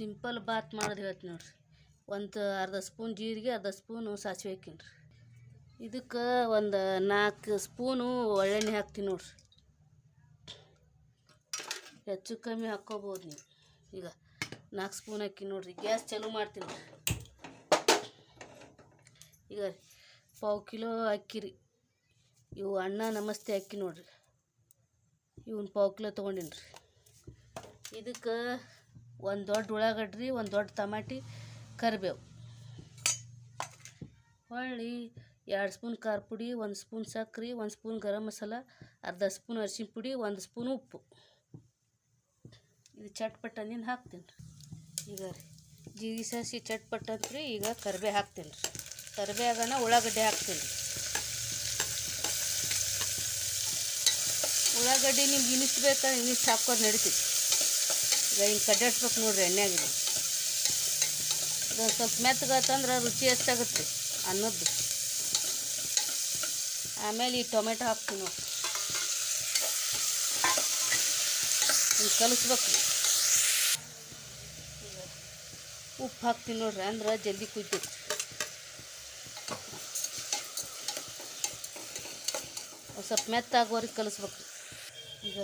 Simple Baat ಮಾಡೋದು ಹೇಳ್ತೀನಿ ನೋಡ್ರಿ. ಒಂದು ಅರ್ಧ ಸ್ಪೂನ್ ಜೀರಿಗೆ, ಅರ್ಧ ಸ್ಪೂನು ಸಾಸಿವೆ ಹಾಕೀನಿ ರೀ. ಇದಕ್ಕೆ ಒಂದು ನಾಲ್ಕು ಸ್ಪೂನು ಒಳ್ಳೆಣ್ಣೆ ಹಾಕ್ತೀನಿ ನೋಡ್ರಿ. ಹೆಚ್ಚು ಕಮ್ಮಿ ಹಾಕ್ಕೋಬೋದು ನೀವು. ಈಗ ನಾಲ್ಕು ಸ್ಪೂನ್ ಹಾಕಿ ನೋಡ್ರಿ. ಗ್ಯಾಸ್ ಚಾಲೂ ಮಾಡ್ತೀನಿ ಈಗ ಪಾವು ಕಿಲೋ ಅಕ್ಕಿ ರೀ ಇವು ಅಣ್ಣ ನಮಸ್ತೆ ಅಕ್ಕಿ ನೋಡ್ರಿ. ಇವನ್ ಪಾವು ಕಿಲೋ ತೊಗೊಂಡಿನಿ ರೀ. ಇದಕ್ಕೆ ಒಂದು ದೊಡ್ಡ ಉಳ್ಳಾಗಡ್ಡಿ, ಒಂದು ದೊಡ್ಡ ಟಮಾಟಿ ಕರಿಬೇವು. ಹೊಳ್ಳಿ ಎರಡು ಸ್ಪೂನ್ ಖಾರ ಪುಡಿ ಒಂದು ಸ್ಪೂನ್ ಸಕ್ರೆ, ಒಂದು ಸ್ಪೂನ್ ಗರಂ ಮಸಾಲ, ಅರ್ಧ ಸ್ಪೂನ್ ಅರಿಶಿನ ಪುಡಿ, ಒಂದು ಸ್ಪೂನ್ ಉಪ್ಪು. ಇದು ಚಟ್ಪಟ್ಟ ನೀನು ಹಾಕ್ತೀನಿ ರೀ? ಈಗ ರೀ ಜೀರಿಗೆ ಸಾಸಿ ಚಟ್ಪಟ್ಟ ಅಂತ್ರಿ, ಈಗ ಕರಿಬೇ ಹಾಕ್ತೀನಿ ರೀ. ಕರಿಬೇ ಆಗೋಣ ಉಳ್ಳಾಗಡ್ಡೆ ಹಾಕ್ತೀನಿ ರೀ. ಉಳ್ಳಾಗಡ್ಡಿ ನಿಮ್ಗೆ ಇನಿಸ್ಬೇಕಾ, ಇನಿಸ್ ಹಾಕೋದು ನಡಿತೈತಿ. ಹಿಂಗೆ ಕಡ್ಡಾಡ್ಸ್ಬೇಕು ನೋಡ್ರಿ ಎಣ್ಣೆಯಾಗಿದೆ ಇದೊಂದು ಸ್ವಲ್ಪ ಮೆತ್ತಗಾತಂದ್ರೆ ರುಚಿ ಹೆಚ್ಚಾಗುತ್ತೆ ಅನ್ನದ್ದು ಆಮೇಲೆ ಈ ಟೊಮೆಟೊ ಹಾಕ್ತೀನಿ ನೋಡಿ ಹಿಂಗೆ ಕಲಿಸ್ಬೇಕು. ಉಪ್ಪು ಹಾಕ್ತೀನಿ ನೋಡ್ರಿ, ಅಂದ್ರೆ ಜಲ್ದಿ ಕುಯ್ತೈತಿ ಸ್ವಲ್ಪ ಮೆತ್ತಾಗುವರೆಗೆ ಕಲಿಸ್ಬೇಕು. ಈಗ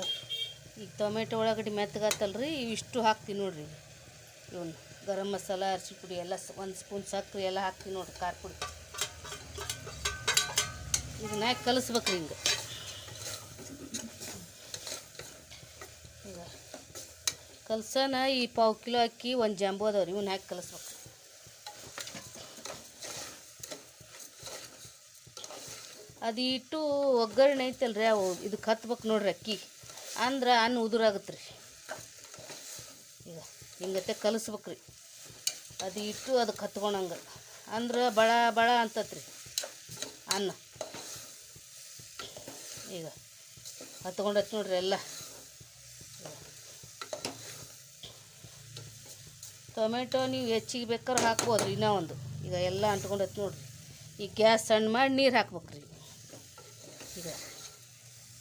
ಈಗ ಟೊಮೆಟೊ ಒಳಗಡೆ ಮೆತ್ತಗಾತಲ್ರಿ ಇವಿಷ್ಟು ಹಾಕ್ತೀನಿ ನೋಡ್ರಿ. ಇವನ್ನ ಗರಂ ಮಸಾಲ ಅರಿಶಿ ಪುಡಿ ಎಲ್ಲ ಒಂದು ಸ್ಪೂನ್ ಸಕ್ಕರೆ ಎಲ್ಲ ಹಾಕ್ತೀನಿ ನೋಡಿರಿ, ಖಾರ ಪುಡಿ. ಇದನ್ನ ಹಾಕಿ ಕಲಿಸ್ಬೇಕು ರೀ ಹಿಂಗೆ? ಈಗ ಕಲ್ಸನ ಈ ಪಾವು ಕಿಲೋ ಅಕ್ಕಿ ಒಂದು ಜಂಬು ಅದಾವ್ರಿ, ಇವನ್ನ ಹಾಕಿ ಕಲಿಸ್ಬೇಕು ಅದು ಇಟ್ಟು ಒಗ್ಗರಣೆ ಐತಲ್ರಿ ಅವು ಇದಕ್ಕೆ ಹತ್ಬೇಕು ನೋಡ್ರಿ ಅಕ್ಕಿ. ಅಂದ್ರೆ ಅನ್ನ ಉದುರಾಗುತ್ತೆ ರೀ ಈಗ ಹಿಂಗತ್ತೆ ಕಲಿಸ್ಬೇಕು ರೀ ಅದು ಇಟ್ಟು ಅದಕ್ಕೆ ಹತ್ಕೊಳಂಗೆ ಅಂದ್ರೆ ಬಳ ಬಳ ಅಂತತ್ರಿ ಅನ್ನ. ಈಗ ಹತ್ಕೊಂಡೈತೆ ನೋಡ್ರಿ ಎಲ್ಲ. ಟೊಮೆಟೊ ನೀವು ಹೆಚ್ಚಿಗೆ ಬೇಕಾದ್ರೆ ಹಾಕ್ಬೋದು ರೀ ಇನ್ನೂ ಒಂದು. ಈಗ ಎಲ್ಲ ಅಂಟ್ಕೊಂಡೈತೆ ನೋಡ್ರಿ. ಈಗ ಗ್ಯಾಸ್ ಸಣ್ಣ ಮಾಡಿ ನೀರು ಹಾಕ್ಬೇಕು ರೀ ಈಗ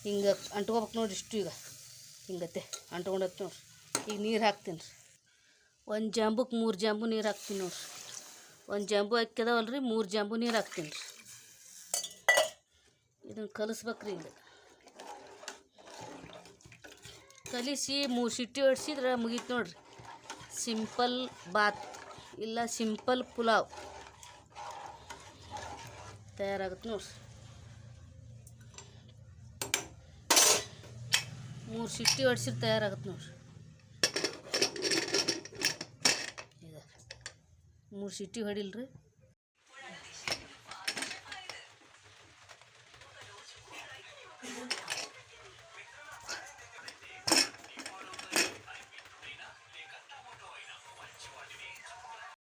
ಹಿಂಗೆ ಅಂಟ್ಕೋಬೇಕು ನೋಡಿರಿ ಇಷ್ಟು ಈಗ. ಹಿಂಗತ್ತೆ ಅಂಟ್ಕೊಂಡತ್ತೆ ನೋಡ್ರಿ. ಈಗ ನೀರು ಹಾಕ್ತೀನಿ ರೀ. ಒಂದು ಜಾಂಬುಕ್ಕೆ ಮೂರು ಜಾಂಬು ನೀರು ಹಾಕ್ತೀನಿ ನೋಡ್ರಿ. ಒಂದು ಜಾಂಬು ಹಾಕ್ಯದವಲ್ಲ ರೀ ಮೂರು ಜಾಂಬು ನೀರು ಹಾಕ್ತೀನಿ ರೀ. ಇದನ್ನು ಕಲಿಸ್ಬೇಕ್ರಿ ಹಿಂಗೆ. ಕಲಿಸಿ ಮೂರು ಸಿಟ್ಟಿ ಹೊಡ್ಸಿದ್ರೆ ಮುಗೀತು ನೋಡ್ರಿ. ಸಿಂಪಲ್ ಬಾತ್ ಇಲ್ಲ ಸಿಂಪಲ್ ಪುಲಾವ್. ತಯಾರಾಗುತ್ತೆ ನೋಡ್ರಿ. ಮೂರು ಸಿಟ್ಟಿ ಹೊಡ್ಸಿದ್ರೆ ತಯಾರಾಗತ್ತೆ ನೋಡ್ರಿ. ಈಗ ಮೂರು ಸಿಟ್ಟಿ ಹೊಡಿಲ್ರಿ.